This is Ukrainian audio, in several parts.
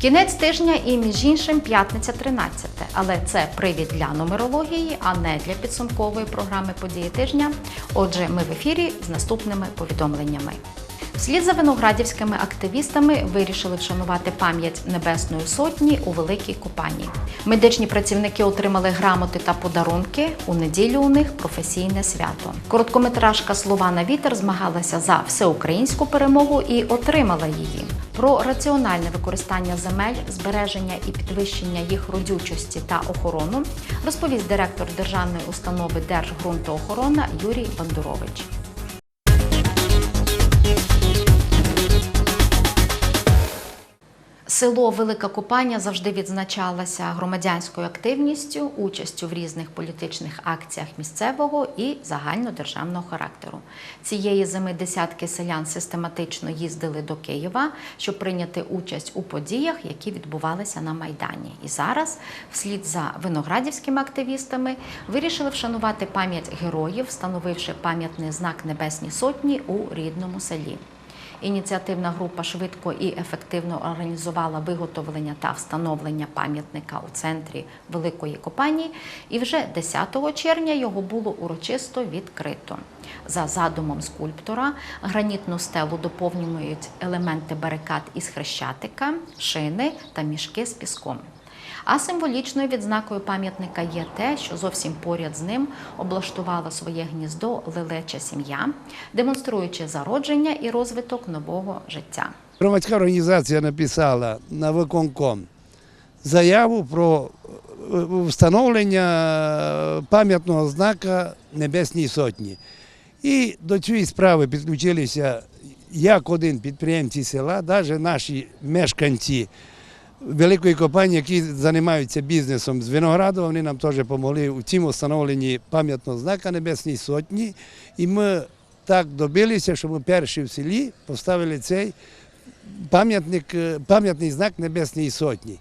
Кінець тижня і між іншим п'ятниця 13. Але це привід для нумерології, а не для підсумкової програми події тижня. Отже, ми в ефірі з наступними повідомленнями. Вслід за виноградівськими активістами вирішили вшанувати пам'ять Небесної Сотні у Великій Купані. Медичні працівники отримали грамоти та подарунки. У неділю у них професійне свято. Короткометражка Слова на вітер змагалася за всеукраїнську перемогу і отримала її. Про раціональне використання земель, збереження і підвищення їх родючості та охорону розповість директор державної установи Держґрунтоохорона Юрій Бандурович. Село Велика Купання завжди відзначалося громадянською активністю, участю в різних політичних акціях місцевого і загальнодержавного характеру. Цієї зими десятки селян систематично їздили до Києва, щоб прийняти участь у подіях, які відбувалися на Майдані. І зараз, вслід за виноградівськими активістами, вирішили вшанувати пам'ять героїв, встановивши пам'ятний знак Небесній Сотні у рідному селі. Ініціативна група швидко і ефективно організувала виготовлення та встановлення пам'ятника у центрі Великої Копанії, і вже 10 червня його було урочисто відкрито. За задумом скульптора гранітну стелу доповнюють елементи барикад із хрещатика, шини та мішки з піском. А символічною відзнакою пам'ятника є те, що зовсім поряд з ним облаштувала своє гніздо лелеча сім'я, демонструючи зародження і розвиток нового життя. Громадська організація написала на виконком заяву про е, встановлення пам'ятного знака Небесній Сотні. І до цієї справи підключилися як один підприємці села, навіть наші мешканці великої компанії, які займаються бізнесом з винограду, вони нам теж допомогли у цьому встановленні пам'ятного знака Небесній Сотні. І ми так добилися, що ми перші в селі поставили цей е, пам'ятний знак Небесній Сотні.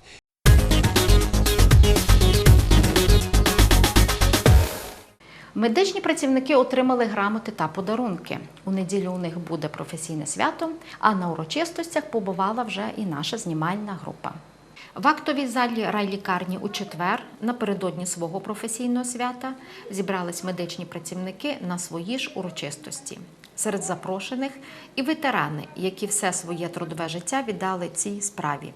Медичні працівники отримали грамоти та подарунки. У неділю у них буде професійне свято, а на урочистостях побувала вже і наша знімальна група. В актовій залі райлікарні у четвер, напередодні свого професійного свята, зібрались медичні працівники на свої ж урочистості. Серед запрошених і ветерани, які все своє трудове життя віддали цій справі.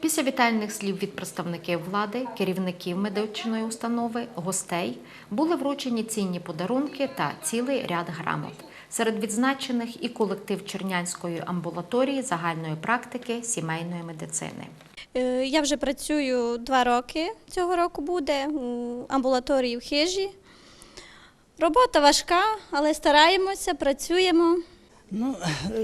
Після вітальних слів від представників влади, керівників медичної установи, гостей були вручені цінні подарунки та цілий ряд грамот. Серед відзначених і колектив Чернянської амбулаторії загальної практики сімейної медицини. Е, Я вже працюю два роки цього року буде у амбулаторії в хижі. Робота важка, але стараємося, працюємо. Ну,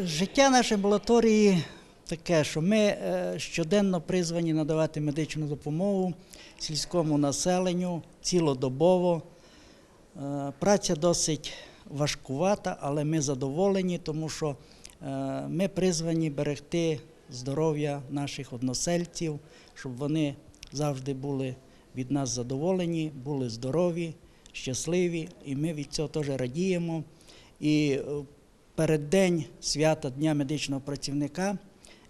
життя нашої амбулаторії таке, що ми е, щоденно призвані надавати медичну допомогу сільському населенню цілодобово. Е, Праця досить важкувата, але ми задоволені, тому що е, ми призвані берегти здоров'я наших односельців, щоб вони завжди були від нас задоволені, були здорові, щасливі, і ми від цього теж радіємо. І перед день свята Дня медичного працівника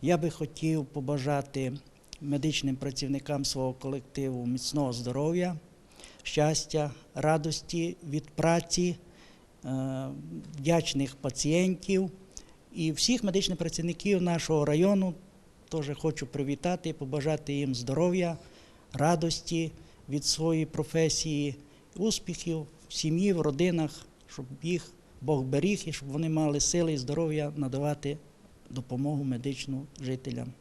я би хотів побажати медичним працівникам свого колективу міцного здоров'я, щастя, радості від праці, е, вдячних пацієнтів і всіх медичних працівників нашого району. Теж хочу привітати побажати їм здоров'я, радості від своєї професії, успіхів в сім'ї, в родинах, щоб їх Бог беріг і щоб вони мали сили і здоров'я надавати допомогу медичну жителям.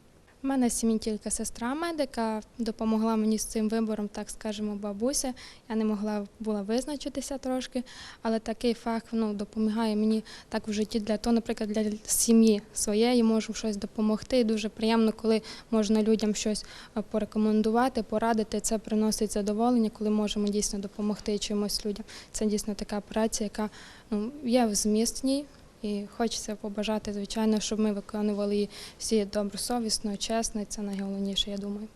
У мене сім'ї тільки сестра медика допомогла мені з цим вибором, так скажемо, бабуся. Я не могла була визначитися трошки, але такий факт ну, допомагає мені так в житті для того, наприклад, для сім'ї своєї можу щось допомогти. І дуже приємно, коли можна людям щось е, порекомендувати, порадити. Це приносить задоволення, коли можемо дійсно допомогти чимось людям. Це дійсно така праця, яка ну, є в змістній. І хочеться побажати, звичайно, щоб ми виконували всі добросовісно, чесно, і це найголовніше, я думаю.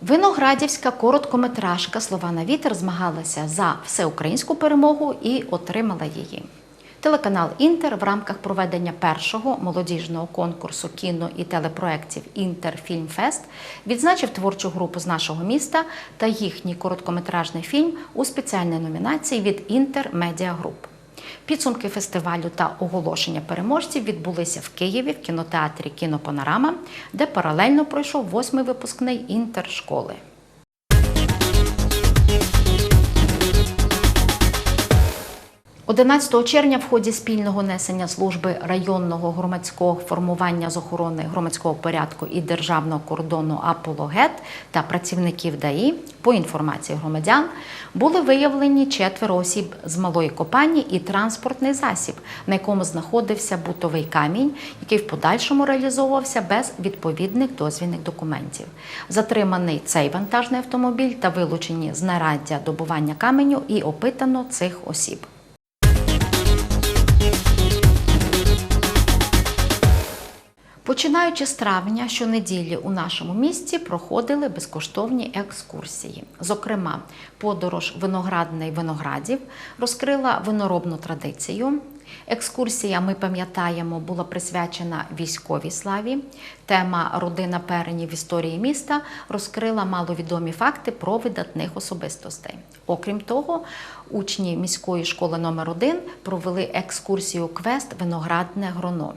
Виноградівська короткометражка Слова на вітер змагалася за всеукраїнську перемогу і отримала її. Телеканал Інтер в рамках проведення першого молодіжного конкурсу кіно і телепроєктів Інтерфільмфест відзначив творчу групу з нашого міста та їхній короткометражний фільм у спеціальній номінації від Інтер Медіа Груп. Підсумки фестивалю та оголошення переможців відбулися в Києві в кінотеатрі Кінопанорама, де паралельно пройшов восьмий випускний інтершколи. – 11 червня в ході спільного несення служби районного громадського формування з охорони громадського порядку і державного кордону Апологет та працівників ДАІ по інформації громадян були виявлені четверо осіб з малої копані і транспортний засіб, на якому знаходився бутовий камінь, який в подальшому реалізовувався без відповідних дозвільних документів. Затриманий цей вантажний автомобіль та вилучені знаряддя добування каменю і опитано цих осіб. Починаючи з травня, щонеділі у нашому місті проходили безкоштовні екскурсії. Зокрема, подорож виноградний виноградів розкрила виноробну традицію. Екскурсія, ми пам'ятаємо, була присвячена військовій славі. Тема Родина перенів в історії міста розкрила маловідомі факти про видатних особистостей. Окрім того, учні міської школи номер 1 провели екскурсію квест Виноградне гроно.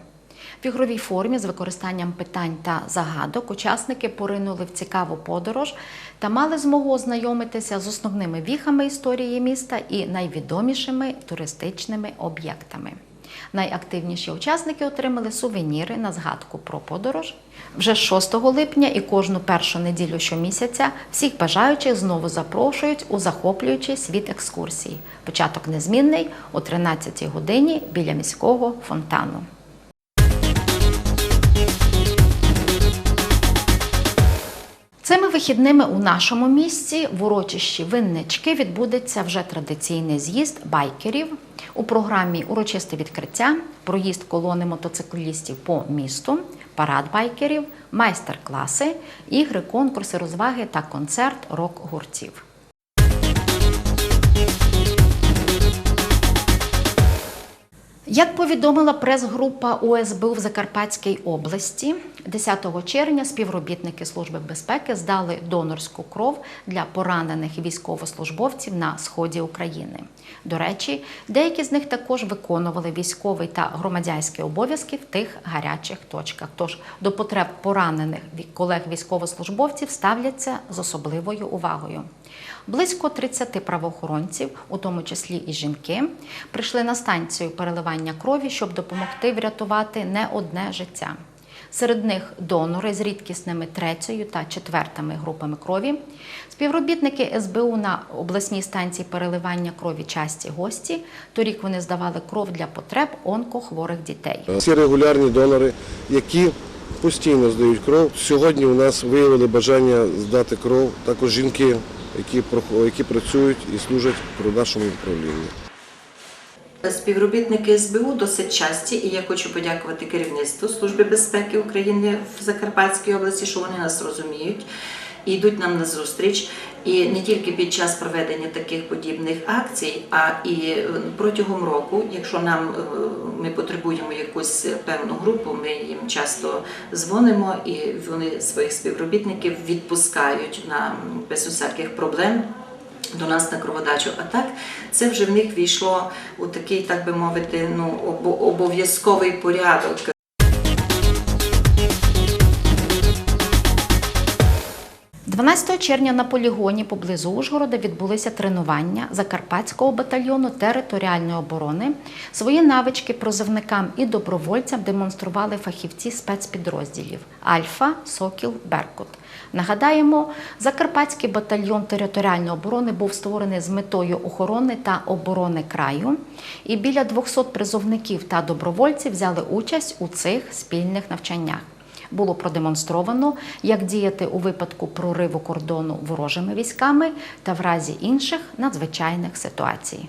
В ігровій формі з використанням питань та загадок учасники поринули в цікаву подорож та мали змогу ознайомитися з основними віхами історії міста і найвідомішими туристичними об'єктами. Найактивніші учасники отримали сувеніри на згадку про подорож. Вже з 6 липня і кожну першу неділю щомісяця всіх бажаючих знову запрошують у захоплюючий світ екскурсії. Початок незмінний о 13 годині біля міського фонтану. Цими вихідними у нашому місті в урочищі Виннички відбудеться вже традиційний з'їзд байкерів. У програмі урочисте відкриття, проїзд колони мотоциклістів по місту, парад байкерів, майстер-класи, ігри, конкурси, розваги та концерт рок-гуртів. Як повідомила прес-група ОСБУ в Закарпатській області, 10 червня співробітники Служби безпеки здали донорську кров для поранених військовослужбовців на сході України. До речі, деякі з них також виконували військовий та громадянські обов'язки в тих гарячих точках. Тож до потреб поранених колег військовослужбовців ставляться з особливою увагою. Близько 30 правоохоронців, у тому числі і жінки, прийшли на станцію переливання крові, щоб допомогти врятувати не одне життя. Серед них донори з рідкісними третьою та четвертими групами крові, співробітники СБУ на обласній станції переливання крові часті гості. Торік вони здавали кров для потреб онкохворих дітей. Ці регулярні донори, які постійно здають кров. Сьогодні у нас виявили бажання здати кров також жінки, які, які працюють і служать при нашому управлінні. Співробітники СБУ досить часті, і я хочу подякувати керівництву Служби безпеки України в Закарпатській області, що вони нас розуміють і йдуть нам на зустріч. І не тільки під час проведення таких подібних акцій, а і е, протягом року, якщо нам е, ми потребуємо якусь певну групу, ми їм часто дзвонимо, і вони своїх співробітників відпускають на без усяких проблем до нас на кроводачу. А так це вже в них війшло у такий, так би мовити, ну обо- обов'язковий порядок. 12 червня на полігоні поблизу Ужгорода відбулися тренування Закарпатського батальйону територіальної оборони. Свої навички прозивникам і добровольцям демонстрували фахівці спецпідрозділів Альфа, Сокіл, Беркут. Нагадаємо, Закарпатський батальйон територіальної оборони був створений з метою охорони та оборони краю, і біля 200 призовників та добровольців взяли участь у цих спільних навчаннях. Було продемонстровано, як діяти у випадку прориву кордону ворожими військами та в разі інших надзвичайних ситуацій.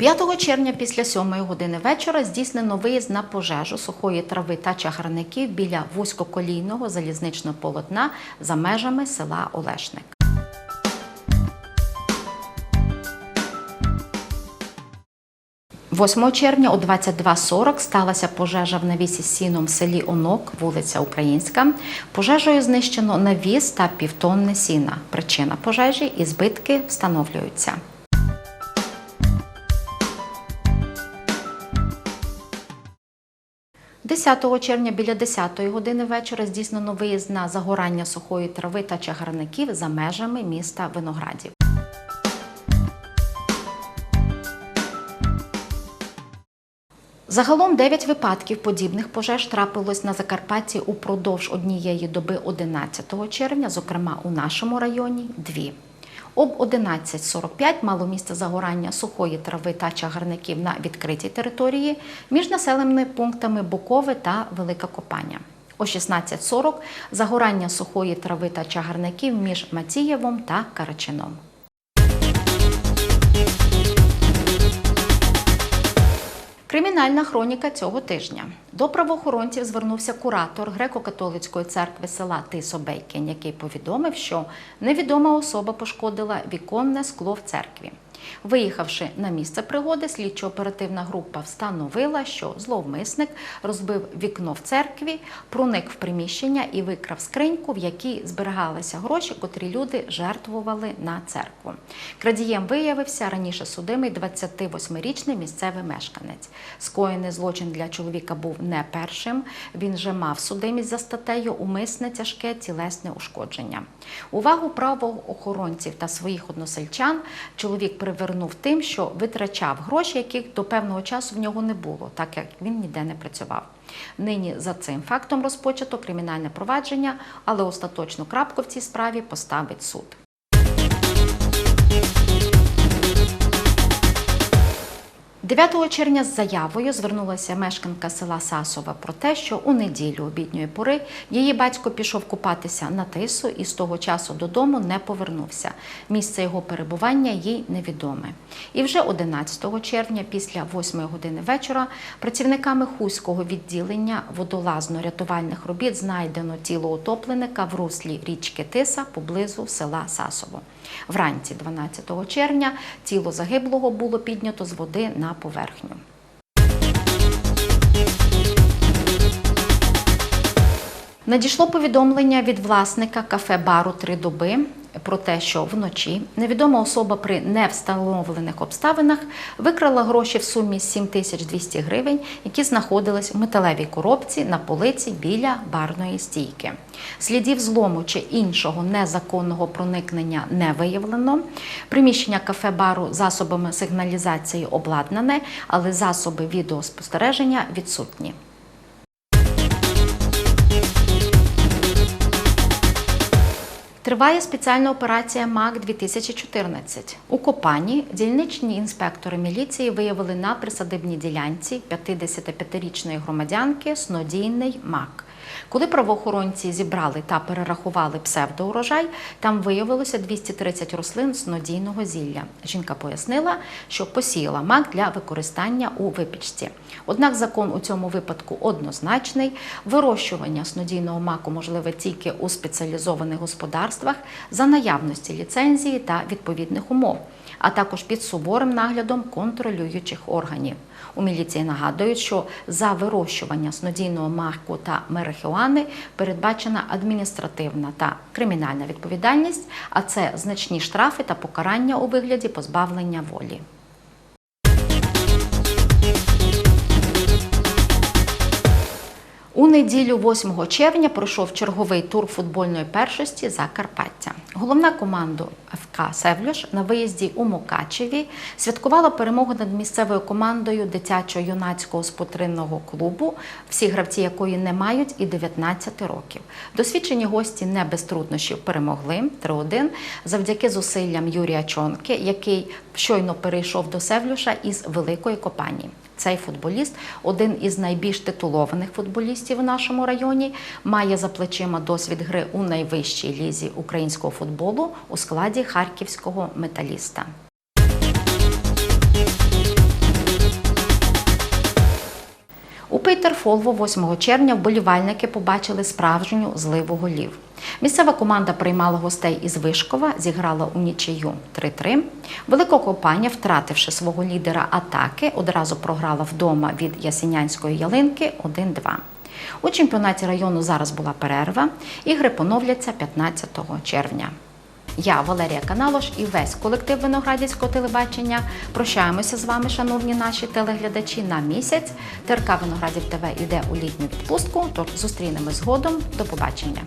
«5 червня після 7 години вечора здійснено виїзд на пожежу сухої трави та чагарників біля вузькоколійного залізничного полотна за межами села Олешник. 8 червня о 22.40 сталася пожежа в навісі сіном в селі Онок, вулиця Українська. Пожежею знищено навіс та півтонни сіна. Причина пожежі і збитки встановлюються. – 10 червня біля 10-ї години вечора здійснено виїзд на загорання сухої трави та чагарників за межами міста Виноградів. Загалом 9 випадків подібних пожеж трапилось на Закарпатті упродовж однієї доби 11 червня, зокрема у нашому районі дві. Об 11.45 мало місце загорання сухої трави та чагарників на відкритій території між населеними пунктами Букове та Велика Копання. О 16.40 загорання сухої трави та чагарників між Матієвом та Карачином. Кримінальна хроніка цього тижня. До правоохоронців звернувся куратор греко-католицької церкви села Тисобейкін, який повідомив, що невідома особа пошкодила віконне скло в церкві. Виїхавши на місце пригоди, слідчо-оперативна група встановила, що зловмисник розбив вікно в церкві, проник в приміщення і викрав скриньку, в якій зберігалися гроші, котрі люди жертвували на церкву. Крадієм виявився раніше судимий 28-річний місцевий мешканець. Скоєний злочин для чоловіка був не першим. Він вже мав судимість за статтею умисне тяжке тілесне ушкодження. Увагу правоохоронців та своїх односельчан чоловік привернув тим, що витрачав гроші, яких до певного часу в нього не було, так як він ніде не працював. Нині за цим фактом розпочато кримінальне провадження, але остаточну крапку в цій справі поставить суд. – 9 червня з заявою звернулася мешканка села Сасова про те, що у неділю обідньої пори її батько пішов купатися на тису і з того часу додому не повернувся. Місце його перебування їй невідоме. І вже 11 червня, після 8 години вечора, працівниками Хуського відділення водолазно-рятувальних робіт знайдено тіло утопленика в руслі річки Тиса поблизу села Сасово. Вранці 12 червня тіло загиблого було піднято з води на поверхню. Надійшло повідомлення від власника кафе-бару три доби про те, що вночі невідома особа при невстановлених обставинах викрала гроші в сумі 7200 гривень, які знаходились в металевій коробці на полиці біля барної стійки. Слідів злому чи іншого незаконного проникнення не виявлено. Приміщення кафе-бару засобами сигналізації обладнане, але засоби відеоспостереження відсутні. Триває спеціальна операція МАК 2014 У Копані дільничні інспектори міліції виявили на присадибній ділянці 55-річної громадянки снодійний МАК. Коли правоохоронці зібрали та перерахували псевдоурожай, там виявилося 230 рослин снодійного зілля. Жінка пояснила, що посіяла мак для використання у випічці. Однак закон у цьому випадку однозначний. Вирощування снодійного маку можливе тільки у спеціалізованих господарствах за наявності ліцензії та відповідних умов, а також під суворим наглядом контролюючих органів. У міліції нагадують, що за вирощування снодійного маку та мерихуани передбачена адміністративна та кримінальна відповідальність, а це значні штрафи та покарання у вигляді позбавлення волі. У неділю 8 червня пройшов черговий тур футбольної першості Закарпаття. Головна команда ФК Севлюш на виїзді у Мукачеві святкувала перемогу над місцевою командою дитячо-юнацького спортивного клубу, всі гравці якої не мають і 19 років. Досвідчені гості не без труднощів перемогли 3-1 завдяки зусиллям Юрія Чонки, який щойно перейшов до Севлюша із великої компанії. Цей футболіст, один із найбільш титулованих футболістів у нашому районі, має за плечима досвід гри у найвищій лізі українського футболу у складі харківського металіста. У Пейтерфолво 8 червня вболівальники побачили справжню зливу голів. Місцева команда приймала гостей із Вишкова, зіграла у нічию 3-3. Великокопання, втративши свого лідера атаки, одразу програла вдома від Ясінянської ялинки 1-2. У чемпіонаті району зараз була перерва. Ігри поновляться 15 червня. Я, Валерія Каналош і весь колектив Виноградівського телебачення прощаємося з вами, шановні наші телеглядачі, на місяць. ТРК Виноградів ТВ йде у літню відпустку, тож зустрінемось згодом. До побачення.